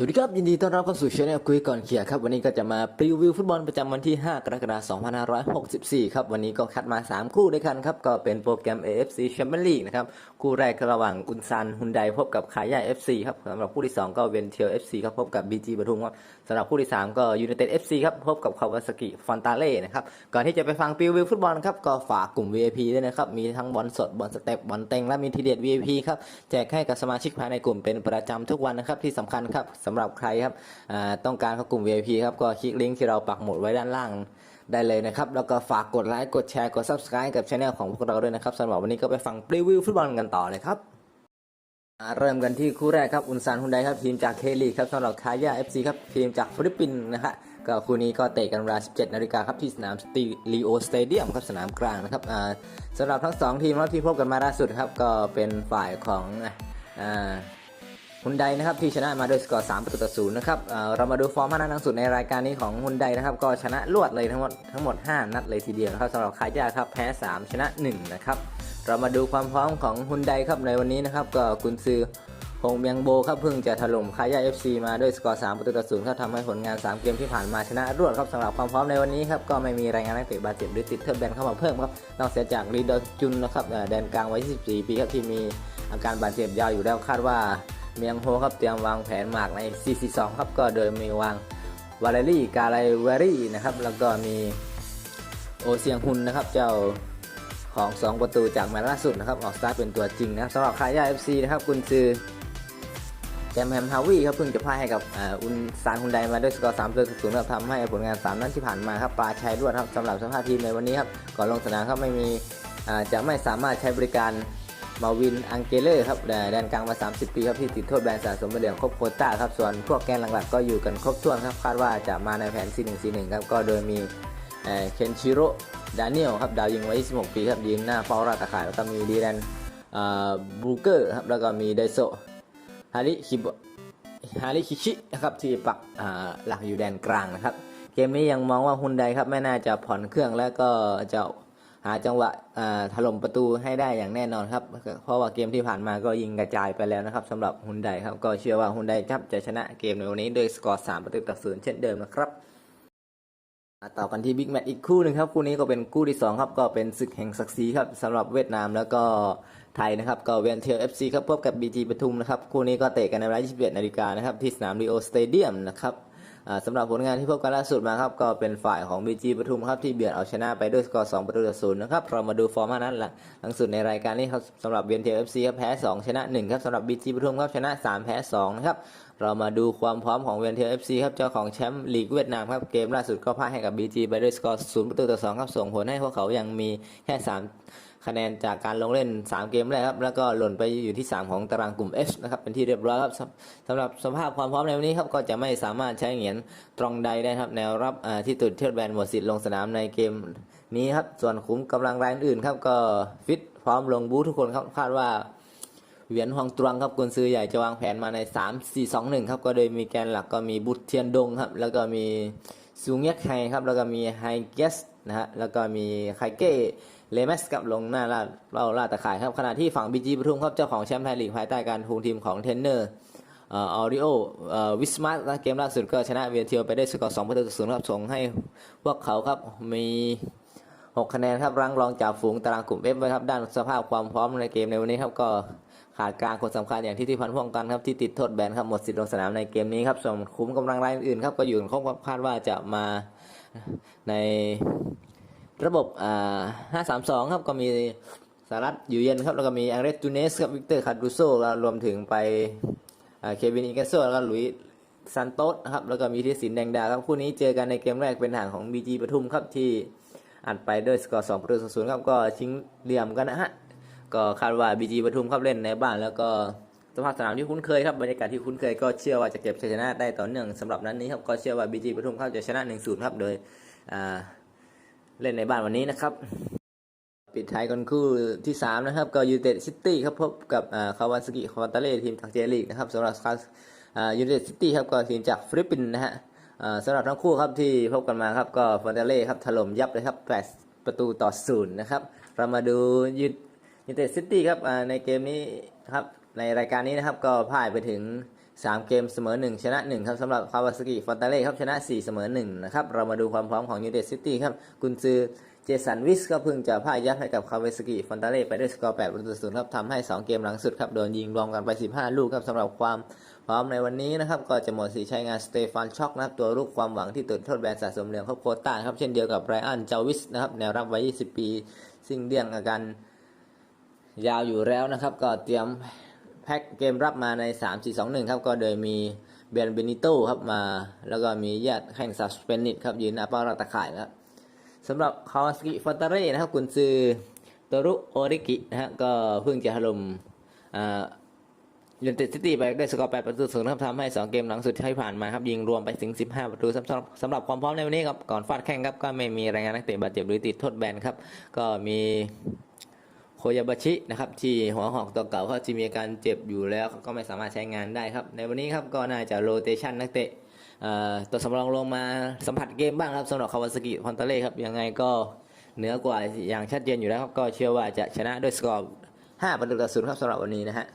สวัสดีครับยินดีต้อนรับเข้าสู่ช่องคุยก่อนเขียครับวันนี้ก็จะมารีวิวฟุตบอลประจำวันที่ 5 กรกฎาคม 2564 ครับวันนี้ก็คัดมา 3 คู่ด้วยกันครับก็เป็นโปรแกรม AFC Champions League นะครับคู่แรกระหว่างอุนซันฮุนไดพบกับขายใหญ่ FC ครับสำหรับคู่ที่ 2 ก็เวนเทียล FC ครับพบกับ BG ปทุมครับสำหรับคู่ที่ 3 ก็ยูไนเต็ด FC ครับพบกับคาวาซากิฟอนตาเล่นะครับก่อนที่จะไปฟังรีวิวฟุตบอลครับก็ฝากกลุ่ม VIP ด้วยนะครับมีทั้งบอลสดบอลสเต็ปบอลเต็งและมีทีเด็ด VIP ครับแจกให้กับสมาชิกภายในกลุ่มเป็นประจำทุกวันนะครับที่สำคัญครับสำหรับใครครับต้องการเข้ากลุ่ม VIP ครับก็คลิกลิงก์ที่เราปักหมุดไว้ด้านล่างได้เลยนะครับแล้วก็ฝากกดไลค์ กดแชร์ กด Subscribe กับช anel ของพวกเราด้วยนะครับสำหรับวันนี้ก็ไปฟังรีวิวฟุตบอลกันต่อเลยครับเริ่มกันที่คู่แรกครับอุนซานฮุนไดครับทีมจากเคลีครับสำหรับคายา FC ครับทีมจากฟิลิปปินส์นะครับก็คู่นี้ก็เตะกันเวลา 17 นาฬิกาครับที่สนามสตีลีโอสเตเดียมครับสนามกลางนะครับสำหรับทั้งสองทีมที่พบกันมาล่าสุดครับก็เป็นฝ่ายของอุนไดนะครับที่ชนะมาด้วยสกอร์ 3 ประตูต่อศูนย์นะครับเเรามาดูฟอร์มห้านัดหลังสุดในรายการนี้ของฮุนไดนะครับก็ชนะรวดเลยทั้งหมดทั้งหมด 5 นัดเลยทีเดียวนะครับสำหรับคายาครับแพ้ 3 ชนะ 1 นะครับเรามาดูความพร้อมของฮุนไดครับในวันนี้นะครับก็กุนซือฮงเมียงโบครับเพิ่งจะถล่มคายา FC มาด้วยสกอร์ 3 ประตูต่อศูนย์ครับทำให้ผลงาน 3 เกมที่ผ่านมาชนะรวดครับสำหรับความพร้อมในวันนี้ครับก็ไม่มีรายงานนักเตะบาดเจ็บหรือติดเทอร์แบนเข้ามาเพิ่มครับนอกเสียจากรีดอจุนนะครับเอ่อแดนกลางวัย 24 ปีครับที่มีอาการบาดเจ็บยาวอยู่แล้วคาดว่า เมียงโฮครับเตรียมวางแผนหมากใน 442 ครับก็โดยมีวางวาเลรี่กาไลเวรี่นะครับแล้วก็มีโอเซียงฮุนนะครับเจ้าของ 2 ประตูจากแมตช์ล่าสุดนะครับออกสตาร์ทเป็นตัวจริงนะสำหรับคายา FC นะครับคุณซือแจมแฮมฮาวีครับเพิ่งจะพ่ายให้กับอุนซานฮุนไดมาด้วยสกอร์3ประตูต่อศูนย์ครับทำให้ผลงาน 3 นัดที่ผ่านมาครับปลาชัยรวดครับสำหรับสภาพทีมในวันนี้ครับก่อนลงสนามครับไม่มีอ่าจะไม่สามารถใช้บริการ มาวินอังเกเลอร์ครับแดนกลางมา 30 ปีครับที่ติดโทษแบนสะสมใบเหลืองครบโควต้าครับส่วนพวกแกนหลักๆก็อยู่กันครบถ้วนครับคาดว่าจะมาในแผน 4-1-4-1 ครับก็โดยมีเคนชิโร่ดานิเอลครับดาวยิงวัย26ปีครับยืนหน้าเฝ้าราตะข่ายแล้วก็มีดีแลนบูเกอร์ครับแล้วก็มีไดโซฮาริคิบฮาริคิชินะครับที่ปักหลักอยู่แดนกลางนะครับเกมนี้ยังมองว่าฮุนไดครับไม่น่าจะผ่อนเครื่องแล้วก็จะ หาจังหวะถล่มประตูให้ได้อย่างแน่นอนครับ เพราะว่าเกมที่ผ่านมาก็ยิงกระจายไปแล้วนะครับสำหรับฮุนไดครับก็เชื่อว่าฮุนไดครับจะชนะเกมในวันนี้โดยสกอร์3ประตูต่อศูนย์เช่นเดิมนะครับต่อกันที่บิ๊กแมตช์อีกคู่หนึ่งครับคู่นี้ก็เป็นคู่ที่สองครับก็เป็นศึกแห่งศักดิ์ศรีครับสำหรับเวียดนามแล้วก็ไทยนะครับก็เวียนเทียลเอฟซีครับพบกับบีจีปทุมนะครับคู่นี้ก็เตะกันในเวลา21นาฬิกานะครับที่สนามลีโอสเตเดียมนะครับ สำหรับผลงานที่พบกันล่าสุดมาครับก็เป็นฝ่ายของ BG ปทุมครับที่เบียดเอาชนะไปด้วยสกอร์ 2 ประตูต่อศูนย์นะครับเรามาดูฟอร์มห้านัดหลังหลังสุดในรายการนี้ครับสำหรับเบียนเทลเอฟซีครับแพ้ 2 ชนะ 1 ครับสำหรับ BG ปทุมครับชนะ 3 แพ้ 2 นะครับเรามาดูความพร้อมของเวียนเทลเอฟซีครับเจ้าของแชมป์ลีกเวียดนามครับเกมล่าสุดก็พ่ายให้กับ BG ไปด้วยสกอร์ 0 ประตูต่อ2ครับส่งผลให้พวกเขายังมีแค่ 3คะแนนจากการลงเล่น 3 เกมแรกครับแล้วก็หล่นไปอยู่ที่ 3 ของตารางกลุ่ม F นะครับเป็นที่เรียบร้อยครับสำหรับสภาพความพร้อมในวันนี้ครับก็จะไม่สามารถใช้เหงียนตรองใดได้ครับแนวรับที่ตุดเทือดแบนหมดสิทธิ์ลงสนามในเกมนี้ครับส่วนขุมกำลังรายอื่นครับก็ฟิตพร้อมลงบูธทุกคนครับคาดว่าเหวียนฮวงตรังครับกุนซือใหญ่จะวางแผนมาใน 3 4 2 1ครับก็โดยมีแกนหลักก็มีบุตรเทียนดงครับแล้วก็มีซูงเงยกไฮครับแล้วก็มีไฮเกสนะฮะแล้วก็มีไคเก้ เลเมสกับลงหน้าลาดเล่าลาดตะข่ายครับขณะที่ฝั่งบีจีปทุมครับเจ้าของแชมป์ไทยลีกภายใต้การคุมทีมของเทนเนอร์ออริโอออวิสมาร์เกมล่าสุดก็ชนะเวียเทียวไปได้สกอร์2ประตูต่อศูนย์ครับส่งให้พวกเขาครับมี6คะแนนครับรังรองจากฝูงตารางกลุ่ม F ไว้ครับด้านสภาพความพร้อมในเกมในวันนี้ครับก็ขาดกลางคนสำคัญอย่างที่ที่พันธ์พ่วงกันครับที่ติดโทษแบนครับหมดสิทธิ์ลงสนามในเกมนี้ครับส่วนคุ้มกำลังรายอื่นครับก็อยู่คงคาดว่าจะมาใน ระบบอ่า532 ครับก็มีสารัตอยู่เย็นครับ แล้วก็มีอังเรสตูเนสครับวิกเตอร์คารูโซแล้วรวมถึงไปอ่าเควินอิกโซแล้วก็หลุยซันโตสครับแล้วก็มีทีสินแดงดาครับคู่นี้เจอกันในเกมแรกเป็นทางของ BG ปทุมครับที่อัดไปด้วยสกอร์2ประตูต่อศูนย์ครับก็ชิงเหลี่ยมกันนะฮะก็คาดว่าบีจีปทุมครับเล่นในบ้าน แล้วก็สภาพสนามที่คุ้นเคยครับบรรยากาศที่คุ้นเคยก็เชื่อว่าจะเก็บชัยชนะได้ต่อเนื่องสำหรับนั้นนี้ครับก็เชื่อว่าบีจีปทุมครับจะชนะ1 0ครับโดยอ่า เล่นในบ้านวันนี้นะครับ ปิดท้ายกันคู่ที่ 3 นะครับก็ยูเต็ดซิตี้ครับพบกับอ่าคาวาสกิคาวาตาเล่ทีมจากเจลีกนะครับสำหรับอ่ายูเต็ดซิตี้ครับก็ทีมจากฟิลิปปินส์นะฮะสำหรับทั้งคู่ครับที่พบกันมาครับก็ฟอนเดเล่ครับถล่มยับเลยครับ8ประตูต่อศูนย์นะครับเรามาดูยูยูเต็ดซิตี้ครับในเกมนี้ครับในรายการนี้นะครับก็พ่ายไปถึง 3 เกมเสมอ 1 ชนะ 1 ครับสำหรับคาวาซากิฟอนตาเล่ครับชนะ 4 เสมอ 1 นะครับ เรามาดูความพร้อมของยูเ e ตซิตี้ครับ กุนซือเจสันวิสก็เพิ่งจะพ่ายยับให้กับคาวาซากิฟอนตาเล่ไปด้วยสกอร์8ประตูศูนย์ครับทำให้ 2 เกมหลังสุดครับ โดนยิงรวมกันไป 15 ลูกครับสำหรับความพร้อมในวันนี้นะครับก็จะหมดสีใช้งานสเตฟานช็อกนะครับตัวลูกความหวังที่ติดโทษแบนสะสมเหลืองครบโคต้าครับเช่นเดียวกับไรอันเจวิสนะครับแนวรับวัย20 ปี ซึ่งเลี่ยงอาการยาวอยู่แล้วนะครับ ก็เตรียม แพ็กเกมรับมาใน 3 4 2 1 ครับ ก็โดยมีเบียนเบนิโตครับมา แล้วก็มีญาติแข่งซัสเปนิตครับ ยืนหน้าเป้ารักตะข่ายครับสำหรับคาวาสกิฟอนตเร่นะครับกุนซือโตรุโอริกินะฮะก็เพิ่งจะถล่มอ่ายูนเต็ดซิตี้ไปด้วยสกอร์8ประตูศูนย์ครับทำให้ 2 เกมหลังสุดที่ผ่านมาครับยิงรวมไปถึง 15 ประตูสำหรับสำหรับความพร้อมในวันนี้ครับก่อนฟาดแข่งครับก็ไม่มีรายงานนักเตะบาดเจ็บหรือติดโทษแบนครับก็มี โคยาบาชินะครับที่หัวหอกตัวเก่าเขาที่มีอาการเจ็บอยู่แล้วเขาก็ไม่สามารถใช้งานได้ครับ ในวันนี้ครับก็น่าจะโรเตชันนักเตะตัวสำรองลงมาสัมผัสเกมบ้างครับสำหรับคาวาสกิพอนเตเล่ครับยังไงก็เหนือกว่าอย่างชัดเจนอยู่แล้วครับก็เชื่อว่าจะชนะด้วยสกอร์5ประตูต่อศูนย์ครับสำหรับวันนี้นะฮะ